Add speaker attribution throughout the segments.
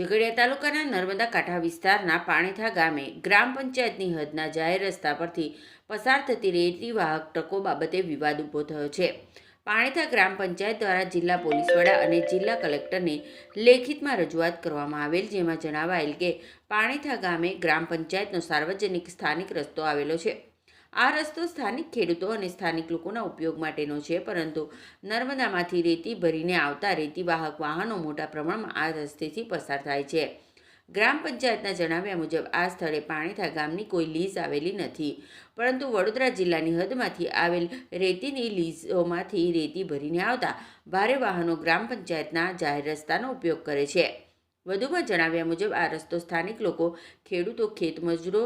Speaker 1: ઝઘડિયા તાલુકાના નર્મદા કાંઠા વિસ્તારના પાણીથા ગામે ગ્રામ પંચાયતની હદના જાહેર રસ્તા પરથી પસાર થતી રેતી વાહક ટ્રકો બાબતે વિવાદ ઊભો થયો છે. પાણીથા ગ્રામ પંચાયત દ્વારા જિલ્લા પોલીસ વડા અને જિલ્લા કલેક્ટરને લેખિતમાં રજૂઆત કરવામાં આવેલ, જેમાં જણાવાયેલ કે પાણીથા ગામે ગ્રામ પંચાયતનો સાર્વજનિક સ્થાનિક રસ્તો આવેલો છે. આ રસ્તો સ્થાનિક ખેડૂતો અને સ્થાનિક લોકોના ઉપયોગ માટેનો છે, પરંતુ નર્મદામાંથી રેતી ભરીને આવતા રેતી વાહક વાહનો મોટા પ્રમાણમાં આ રસ્તેથી પસાર થાય છે. ગ્રામ પંચાયતના જણાવ્યા મુજબ, આ સ્થળે પાણીથા ગામની કોઈ લીઝ આવેલી નથી, પરંતુ વડોદરા જિલ્લાની હદમાંથી આવેલ રેતીની લીઝોમાંથી રેતી ભરીને આવતા ભારે વાહનો ગ્રામ પંચાયતના જાહેર રસ્તાનો ઉપયોગ કરે છે. વધુમાં જણાવ્યા મુજબ, આ રસ્તો સ્થાનિક લોકો, ખેડૂતો, ખેતમજૂરો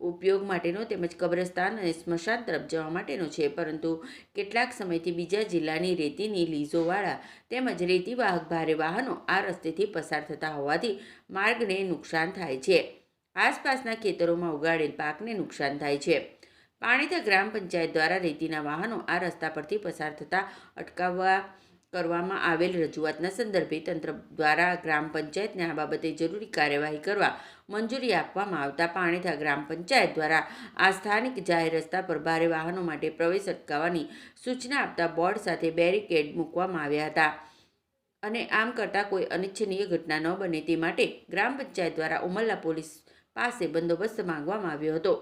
Speaker 1: ઉપયોગ માટેનો તેમજ કબ્રસ્તાન અને સ્મશાન તરફ જવા માટેનો છે. પરંતુ કેટલાક સમયથી બીજા જિલ્લાની રેતીની લીઝોવાળા તેમજ રેતી વાહક ભારે વાહનો આ રસ્તેથી પસાર થતા હોવાથી માર્ગને નુકસાન થાય છે. આસપાસના ખેતરોમાં ઉગાડેલ પાકને નુકસાન થાય છે. પાણીતા ગ્રામ પંચાયત દ્વારા રેતીના વાહનો આ રસ્તા પરથી પસાર થતા અટકાવવા કરવામાં આવેલ રજૂઆતના સંદર્ભે તંત્ર દ્વારા ગ્રામ પંચાયતને આ બાબતે જરૂરી કાર્યવાહી કરવા મંજૂરી આપવામાં આવતા પાણીથા ગ્રામ પંચાયત દ્વારા આ સ્થાનિક જાહેર રસ્તા પર ભારે વાહનો માટે પ્રવેશ અટકાવવાની સૂચના આપતા બોર્ડ સાથે બેરિકેડ મૂકવામાં આવ્યા હતા. અને આમ કરતાં કોઈ અનિચ્છનીય ઘટના ન બને તે માટે ગ્રામ પંચાયત દ્વારા ઉમરલા પોલીસ પાસે બંદોબસ્ત માંગવામાં આવ્યો હતો.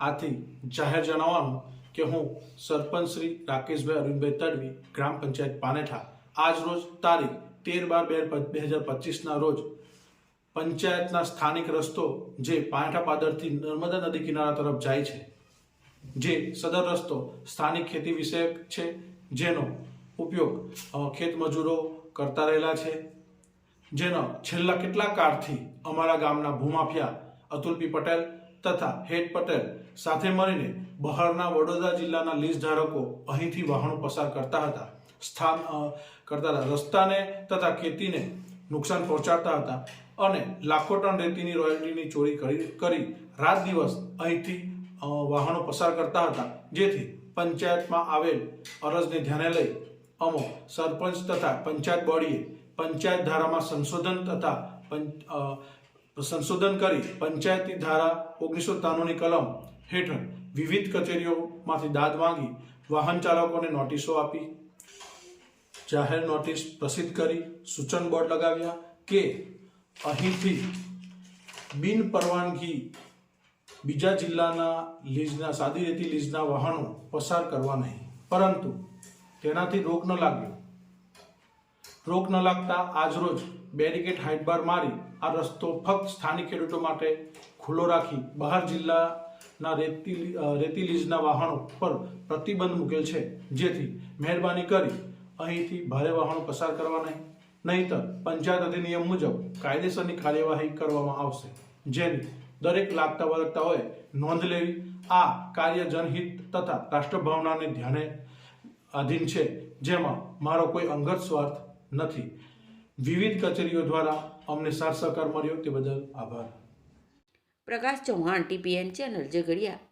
Speaker 2: આથી જાહેર જણાવવાનું કે હું સરપંચ શ્રી રાકેશભાઈ અરવિંદભાઈ તડવી, ગ્રામ પંચાયત પાનેઠા, આજ રોજ તારીખ તેર બાર બે બે હજાર પચીસના રોજ પંચાયતના સ્થાનિક રસ્તો જે પાનેઠા પાદરથી નર્મદા નદી કિનારા તરફ જાય છે, જે સદર રસ્તો સ્થાનિક ખેતી વિષયક છે, જેનો ઉપયોગ ખેત મજૂરો કરતા રહેલા છે, જેનો છેલ્લા કેટલાક કાળથી અમારા ગામના ભૂમાફિયા અતુલપી પટેલ તથા હેડ પટેલ સાથે મળીને બહારના વડોદરા જિલ્લાના લીઝ ધારકો અહીંથી વાહનો પસાર કરતા હતા. સ્થાન કરતા હતા. રસ્તાને તથા ખેતીને નુકસાન પહોંચાડતા હતા અને લાખો ટન રેતીની રોયલ્ટીની ચોરી કરી કરી રાત દિવસ અહીંથી વાહનો પસાર કરતા હતા. જેથી પંચાયતમાં આવેલ અરજને ધ્યાને લઈ અમો સરપંચ તથા પંચાયત બોડીએ પંચાયત ધારામાં સંશોધન તથા સંશોધન કરી પંચાયતી ધારા ઓગણીસો ત્રાણુંની કલમ હેઠળ વિવિધ કચેરીઓમાંથી દાદ માંગી વાહન ચાલકોને નોટિસો આપી, જાહેર નોટિસ પ્રસિદ્ધ કરી, સૂચન બોર્ડ લગાવ્યા કે અહીંથી બિન પરવાનગી બીજા જિલ્લાના લીઝના, સાદી રેતી લીઝના વાહનો પસાર કરવા નહીં. પરંતુ તેનાથી રોક ન લાગ્યો. રોક ન લાગતા આજરોજ બેરિકેડ હાઇટબાર મારી આ રસ્તો ફક્ત સ્થાનિક ખેડૂતો માટે ખુલ્લો રાખી બહાર જિલ્લાના રેતી રેતી લીઝના વાહનો પર પ્રતિબંધ મૂકેલ છે. જેથી મહેરબાની કરી અહીંથી ભારે વાહનો પસાર કરવા નહીં નહીંતર પંચાયત અધિનિયમ મુજબ કાયદેસરની કાર્યવાહી કરવામાં આવશે. જેની દરેક લાગતા વળગતાઓએ નોંધ લેવી. આ કાર્ય જનહિત તથા રાષ્ટ્રભાવનાને ધ્યાને આધીન છે. જેમાં મારો કોઈ અંગત સ્વાર્થ નથી. વિવિધ કચેરીઓ દ્વારા અમને સાથ સહકાર મળ્યો તે બદલ આભાર.
Speaker 1: Prakash Chauhan TPN channel Jhagadia